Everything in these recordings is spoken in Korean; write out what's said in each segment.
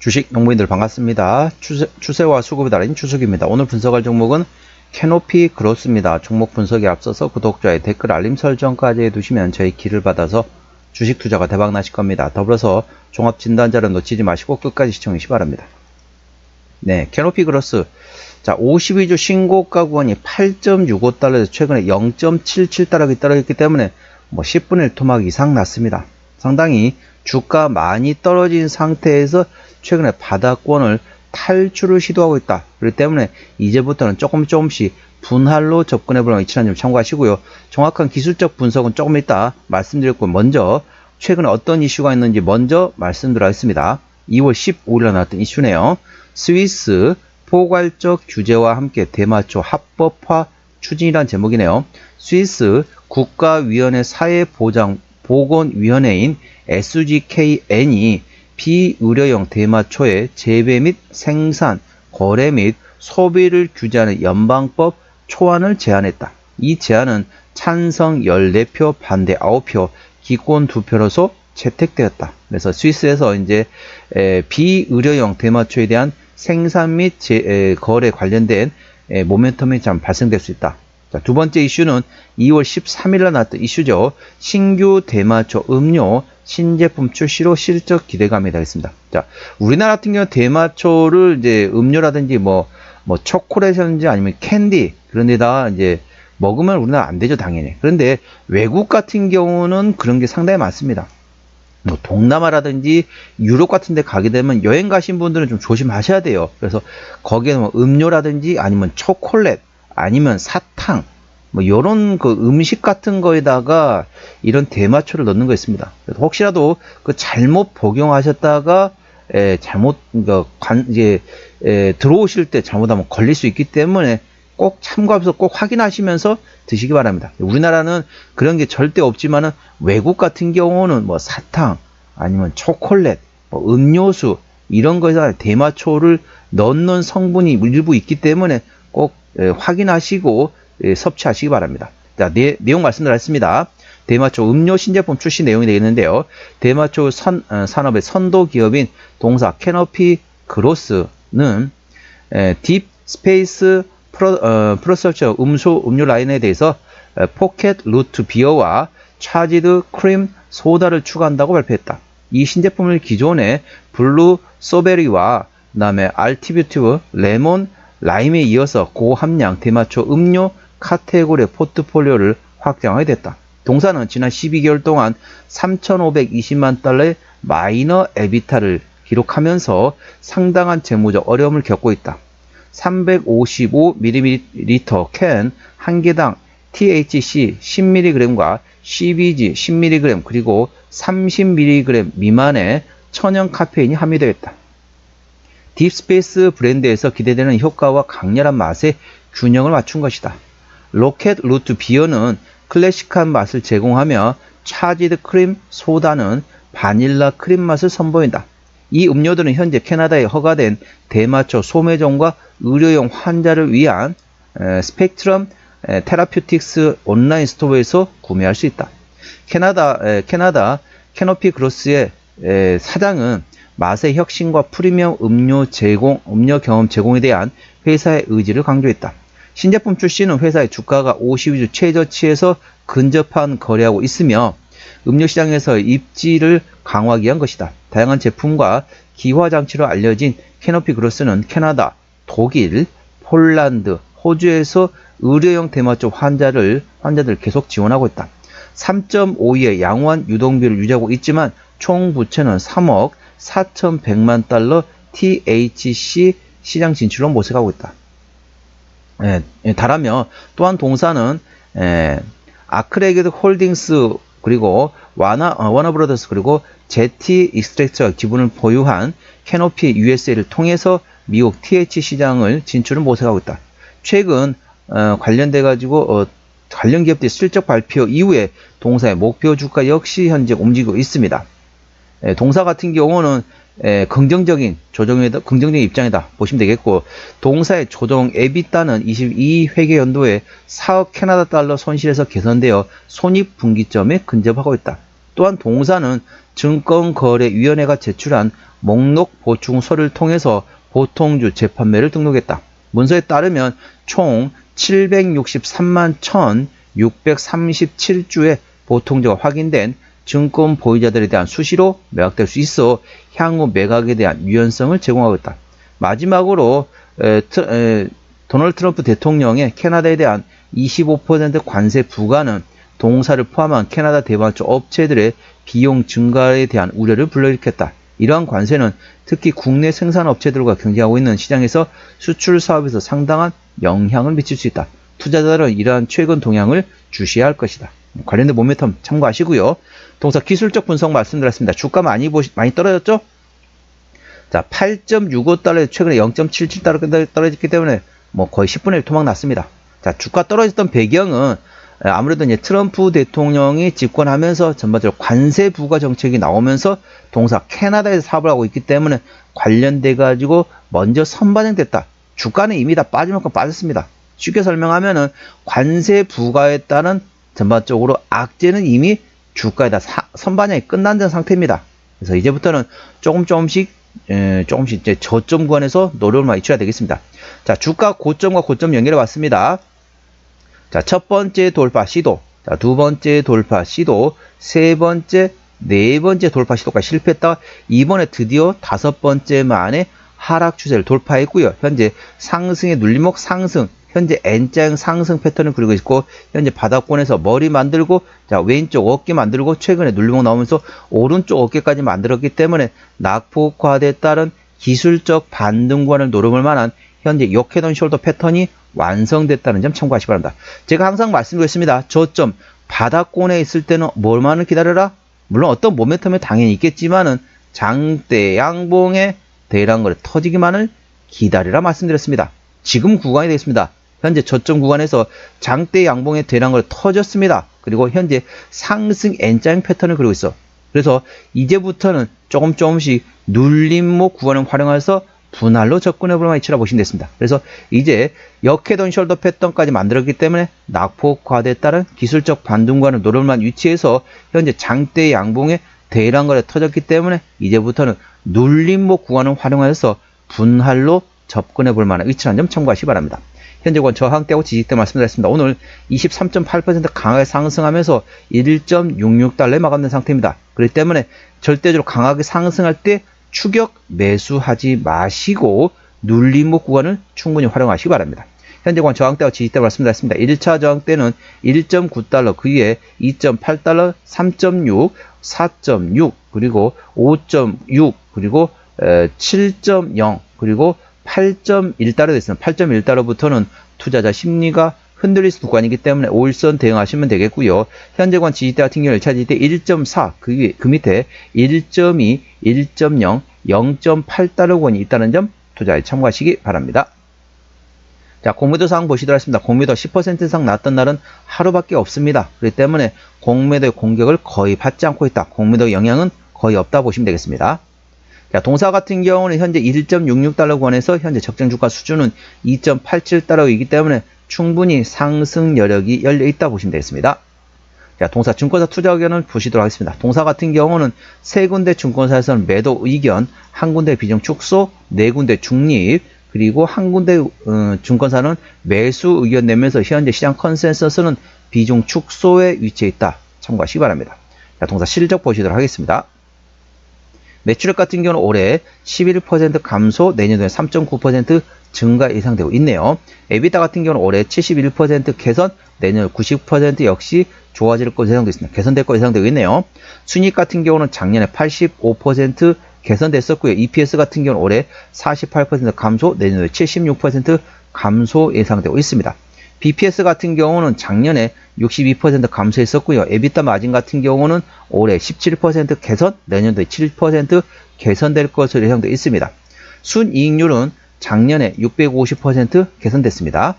주식 농부인들 반갑습니다. 추세, 와 수급이 달인 추석입니다. 오늘 분석할 종목은 캐노피 그로스입니다. 종목 분석에 앞서서 구독자의 댓글 알림 설정까지 해두시면 저희 길을 받아서 주식 투자가 대박 나실 겁니다. 더불어서 종합 진단자를 놓치지 마시고 끝까지 시청해 주시기 바랍니다. 네, 캐노피 그로스. 자, 52주 신고가 구간이 8.65달러에서 최근에 0.77달러가 떨어졌기 때문에 뭐 10분의 1 토막 이상 났습니다. 상당히 주가 많이 떨어진 상태에서 최근에 바닥권을 탈출을 시도하고 있다. 그렇기 때문에 이제부터는 조금 조금씩 분할로 접근해 보는 이치한 점 참고하시고요. 정확한 기술적 분석은 조금 이따 말씀드렸고 먼저 최근에 어떤 이슈가 있는지 먼저 말씀드리겠습니다. 2월 15일에 나왔던 이슈네요. 스위스 포괄적 규제와 함께 대마초 합법화 추진이란 제목이네요. 스위스 국가위원회 사회보장 보건위원회인 SGKN이 비의료용 대마초의 재배 및 생산, 거래 및 소비를 규제하는 연방법 초안을 제안했다. 이 제안은 찬성 14표, 반대 9표, 기권 2표로서 채택되었다. 그래서 스위스에서 이제 에, 비의료용 대마초에 대한 생산 및 제, 에, 거래 관련된 에, 모멘텀이 참 발생될 수 있다. 자, 두 번째 이슈는 2월 13일에 나왔던 이슈죠. 신규 대마초 음료 신제품 출시로 실적 기대감이 되겠습니다. 자, 우리나라 같은 경우 대마초를 이제 음료라든지 뭐, 뭐 초콜릿이라든지 아니면 캔디 그런 데다 이제 먹으면 우리나라 안 되죠, 당연히. 그런데 외국 같은 경우는 그런 게 상당히 많습니다. 뭐 동남아라든지 유럽 같은 데 가게 되면 여행 가신 분들은 좀 조심하셔야 돼요. 그래서 거기에는 뭐 음료라든지 아니면 초콜릿 아니면 사탕 뭐 요런 그 음식 같은 거에다가 이런 대마초를 넣는 거 있습니다. 혹시라도 그 잘못 복용하셨다가 에, 잘못 그러니까 관 이제 에, 들어오실 때 잘못하면 걸릴 수 있기 때문에 꼭 참고하면서 꼭 확인하시면서 드시기 바랍니다. 우리나라는 그런 게 절대 없지만은 외국 같은 경우는 뭐 사탕 아니면 초콜릿, 뭐 음료수 이런 거에다 대마초를 넣는 성분이 일부 있기 때문에 꼭 예, 확인하시고 예, 섭취하시기 바랍니다. 자, 내, 용 말씀드렸습니다. 대마초 음료 신제품 출시 내용이 되겠는데요. 대마초 선, 어, 산업의 선도 기업인 동사 캐너피 그로스는 에, 딥 스페이스 프로, 어, 프로서처 음소 음료 라인에 대해서 에, 포켓 루트 비어와 차지드 크림 소다를 추가한다고 발표했다. 이 신제품을 기존의 블루 소베리와 그다음에 알티뷰티브 레몬 라임에 이어서 고함량 대마초 음료 카테고리 포트폴리오를 확장하게 됐다. 동사는 지난 12개월 동안 3,520만 달러의 마이너 에비타를 기록하면서 상당한 재무적 어려움을 겪고 있다. 355ml 캔 한 개당 THC 10mg과 CBG 10mg 그리고 30mg 미만의 천연 카페인이 함유되어 있다. 딥스페이스 브랜드에서 기대되는 효과와 강렬한 맛의 균형을 맞춘 것이다. 로켓 루트 비어는 클래식한 맛을 제공하며 차지드 크림 소다는 바닐라 크림 맛을 선보인다. 이 음료들은 현재 캐나다에 허가된 대마초 소매점과 의료용 환자를 위한 스펙트럼 테라퓨틱스 온라인 스토어에서 구매할 수 있다. 캐나다 캐나다 캐노피 그로스의 사장은 맛의 혁신과 프리미엄 음료 제공, 음료 경험 제공에 대한 회사의 의지를 강조했다. 신제품 출시는 회사의 주가가 52주 최저치에서 근접한 거래하고 있으며 음료 시장에서 입지를 강화하기 위한 것이다. 다양한 제품과 기화 장치로 알려진 캐노피 그로스는 캐나다, 독일, 폴란드, 호주에서 의료용 대마초 환자를 환자들 계속 지원하고 있다. 3.5의 양호한 유동비를 유지하고 있지만 총 부채는 3억 4,100만 달러 THC 시장 진출로 모색하고 있다. 예, 예, 달하며 또한 동사는 예, 아크레게드 홀딩스 그리고 와나 어, 워너브로더스 그리고 제티 익스트랙처 기분을 보유한 캐노피 USA를 통해서 미국 TH 시장을 진출을 모색하고 있다. 최근 어, 관련돼 가지고 어, 관련 기업들의 실적 발표 이후에 동사의 목표 주가 역시 현재 움직이고 있습니다. 예, 동사 같은 경우는 예, 긍정적인 조정이다, 긍정적인 입장이다 보시면 되겠고 동사의 조정 에비따는 22회계 연도에 4억 캐나다 달러 손실에서 개선되어 손익 분기점에 근접하고 있다. 또한 동사는 증권거래위원회가 제출한 목록 보충서를 통해서 보통주 재판매를 등록했다. 문서에 따르면 총 763만 1,637주의 보통주가 확인된 증권 보유자들에 대한 수시로 매각될 수 있어 향후 매각에 대한 유연성을 제공하고 있다. 마지막으로 에, 트, 에, 도널드 트럼프 대통령의 캐나다에 대한 25% 관세 부과는 동사를 포함한 캐나다 대만쪽 업체들의 비용 증가에 대한 우려를 불러일으켰다. 이러한 관세는 특히 국내 생산 업체들과 경쟁하고 있는 시장에서 수출 사업에서 상당한 영향을 미칠 수 있다. 투자자들은 이러한 최근 동향을 주시해야 할 것이다. 관련된 모멘텀 참고하시고요. 동사 기술적 분석 말씀드렸습니다. 주가 많이 보시, 많이 떨어졌죠? 자, 8.65달러에 최근에 0.77달러 떨어졌기 때문에 뭐 거의 10분의 1 토막 났습니다. 자, 주가 떨어졌던 배경은 아무래도 이제 트럼프 대통령이 집권하면서 전반적으로 관세 부과 정책이 나오면서 동사 캐나다에서 사업을 하고 있기 때문에 관련돼 가지고 먼저 선반영됐다. 주가는 이미 다 빠질 만큼 빠졌습니다. 쉽게 설명하면은 관세 부과에 따른 전반적으로 악재는 이미 주가에다 사, 선반영이 끝난 듯 상태입니다. 그래서 이제부터는 조금 조금씩 에, 조금씩 이제 저점 구간에서 노력을 쳐야 되겠습니다. 자, 주가 고점과 고점 연결해 왔습니다. 자, 첫 번째 돌파 시도, 자, 두 번째 돌파 시도, 세 번째, 네 번째 돌파 시도가 실패했다. 이번에 드디어 다섯 번째 만에 하락 추세를 돌파했고요. 현재 상승의 눌림목 상승, 현재 N자형 상승 패턴을 그리고 있고 현재 바닥권에서 머리 만들고 자 왼쪽 어깨 만들고 최근에 눌림목 나오면서 오른쪽 어깨까지 만들었기 때문에 낙폭화에 따른 기술적 반등관을 노름을 만한 현재 역해던 숄더 패턴이 완성됐다는 점 참고하시기 바랍니다. 제가 항상 말씀드렸습니다. 저점 바닥권에 있을 때는 뭘만을 기다려라? 물론 어떤 모멘텀이 당연히 있겠지만은 장대 양봉의 대량 거래 터지기만을 기다리라 말씀드렸습니다. 지금 구간이 되겠습니다. 현재 저점 구간에서 장대 양봉의 대량 거래 터졌습니다. 그리고 현재 상승 N자형 패턴을 그리고 있어. 그래서 이제부터는 조금 조금씩 눌림목 구간을 활용해서 분할로 접근해보는 위치라 보시면 됐습니다. 그래서 이제 역해던 숄더 패턴까지 만들었기 때문에 낙폭 과대에 따른 기술적 반등과는 노름만 위치해서 현재 장대 양봉의 대량 거래 터졌기 때문에 이제부터는 눌림목 구간을 활용해서 분할로 접근해 볼 만한 위치라는 점 참고하시기 바랍니다. 현재권 저항대하고 지지대 말씀드렸습니다. 오늘 23.8% 강하게 상승하면서 1.66달러에 마감된 상태입니다. 그렇기 때문에 절대적으로 강하게 상승할 때 추격 매수하지 마시고 눌림목 구간을 충분히 활용하시기 바랍니다. 현재권 저항대와 지지대 말씀드렸습니다. 1차 저항대는 1.9달러, 그 위에 2.8달러, 3.6, 4.6, 그리고 5.6, 그리고 7.0, 그리고 8.1달러 됐습니다. 8.1달러부터는 투자자 심리가 흔들릴 수 구간이기 때문에 5일선 대응하시면 되겠고요. 현재권 지지대 같은 경우는 1차 지지대 1.4, 그, 위, 그 밑에 1.2, 1.0, 0.8달러권이 있다는 점 투자에 참고하시기 바랍니다. 자, 공매도 사항 보시도록 하겠습니다. 공매도 10% 이상 났던 날은 하루밖에 없습니다. 그렇기 때문에 공매도의 공격을 거의 받지 않고 있다. 공매도 영향은 거의 없다 보시면 되겠습니다. 자, 동사 같은 경우는 현재 1.66달러 권에서 현재 적정 주가 수준은 2.87달러이기 때문에 충분히 상승 여력이 열려 있다 보시면 되겠습니다. 자, 동사 증권사 투자 의견을 보시도록 하겠습니다. 동사 같은 경우는 세 군데 증권사에서는 매도 의견, 한 군데 비중 축소, 네 군데 중립, 그리고 한 군데 어, 증권사는 매수 의견 내면서 현재 시장 컨센서스는 비중 축소에 위치해 있다. 참고하시기 바랍니다. 자, 동사 실적 보시도록 하겠습니다. 매출액 같은 경우는 올해 11% 감소, 내년도에 3.9% 증가 예상되고 있네요. 에비타 같은 경우는 올해 71% 개선, 내년 90% 역시 좋아질 것으로 예상되고 있습니다. 개선될 것으로 예상되고 있네요. 순익 같은 경우는 작년에 85% 개선됐었고요. EPS 같은 경우는 올해 48% 감소, 내년도에 76% 감소 예상되고 있습니다. BPS 같은 경우는 작년에 62% 감소했었고요. 에비타 마진 같은 경우는 올해 17% 개선, 내년도에 7% 개선될 것으로 예상되어 있습니다. 순이익률은 작년에 650% 개선됐습니다.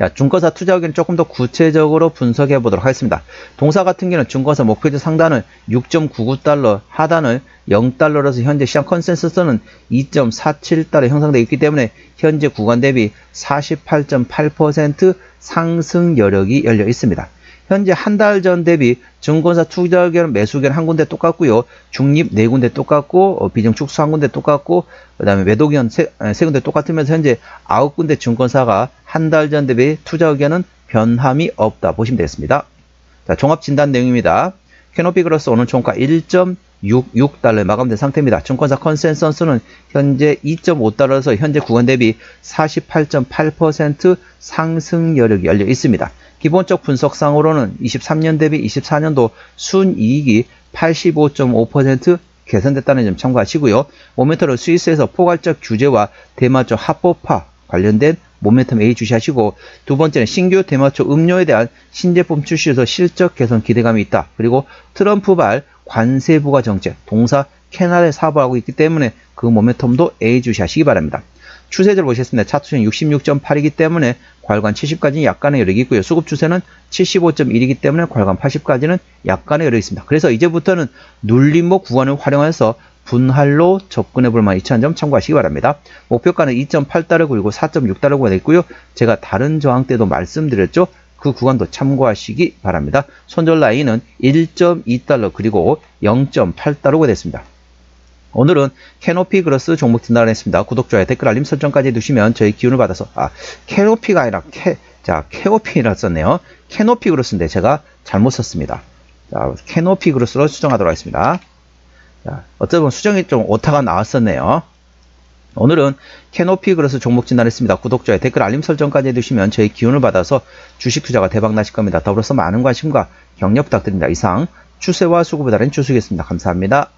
자, 중거사 투자 의견 조금 더 구체적으로 분석해 보도록 하겠습니다. 동사 같은 경우는 중거사 목표지 상단을 6.99달러, 하단을 0달러라서 현재 시장 컨센서스는 2.47달러 형성되어 있기 때문에 현재 구간 대비 48.8% 상승 여력이 열려 있습니다. 현재 한 달 전 대비 증권사 투자 의견 매수 의견 한 군데 똑같고요. 중립 네 군데 똑같고 어, 비중 축소 한 군데 똑같고 그다음에 매도 의견 세, 에, 세 군데 똑같으면서 현재 아홉 군데 증권사가 한 달 전 대비 투자 의견은 변함이 없다 보시면 되겠습니다. 자, 종합 진단 내용입니다. 캐노피 그로스 오늘 총가 1.66달러에 마감된 상태입니다. 증권사 컨센서스는 현재 2.5달러에서 현재 구간 대비 48.8% 상승 여력이 열려 있습니다. 기본적 분석상으로는 23년 대비 24년도 순이익이 85.5% 개선됐다는 점 참고하시고요. 모멘텀을 스위스에서 포괄적 규제와 대마초 합법화 관련된 모멘텀 A 주시하시고 두 번째는 신규 대마초 음료에 대한 신제품 출시에서 실적 개선 기대감이 있다. 그리고 트럼프발 관세 부과 정책, 동사 캐나다에 사업하고 있기 때문에 그 모멘텀도 A 주시하시기 바랍니다. 추세를 보셨습니다. 차트는 66.8이기 때문에 괄관 70까지는 약간의 여력이 있고요. 수급 추세는 75.1이기 때문에 괄관 80까지는 약간의 여력이 있습니다. 그래서 이제부터는 눌림목 구간을 활용해서 분할로 접근해 볼 만한 이차한 점 참고하시기 바랍니다. 목표가는 2.8달러 그리고 4.6달러 구간에 있고요. 제가 다른 저항 때도 말씀드렸죠. 그 구간도 참고하시기 바랍니다. 손절 라인은 1.2달러 그리고 0.8달러가 됐습니다. 오늘은 캐노피 그로스 종목 진단을 했습니다. 구독, 좋아요, 댓글, 알림 설정까지 해두시면 저희 기운을 받아서 아 캐노피가 아니라 캐, 자 캐오피라 썼네요. 캐노피 그로스인데 제가 잘못 썼습니다. 자 캐노피 그로스로 수정하도록 하겠습니다. 자, 어쩌면 수정이 좀 오타가 나왔었네요. 오늘은 캐노피 그로스 종목 진단했습니다. 구독, 좋아요, 댓글, 알림 설정까지 해두시면 저희 기운을 받아서 주식 투자가 대박 나실 겁니다. 더불어서 많은 관심과 격려 부탁드립니다. 이상 추세와 수급에 다른 주식이었습니다. 감사합니다.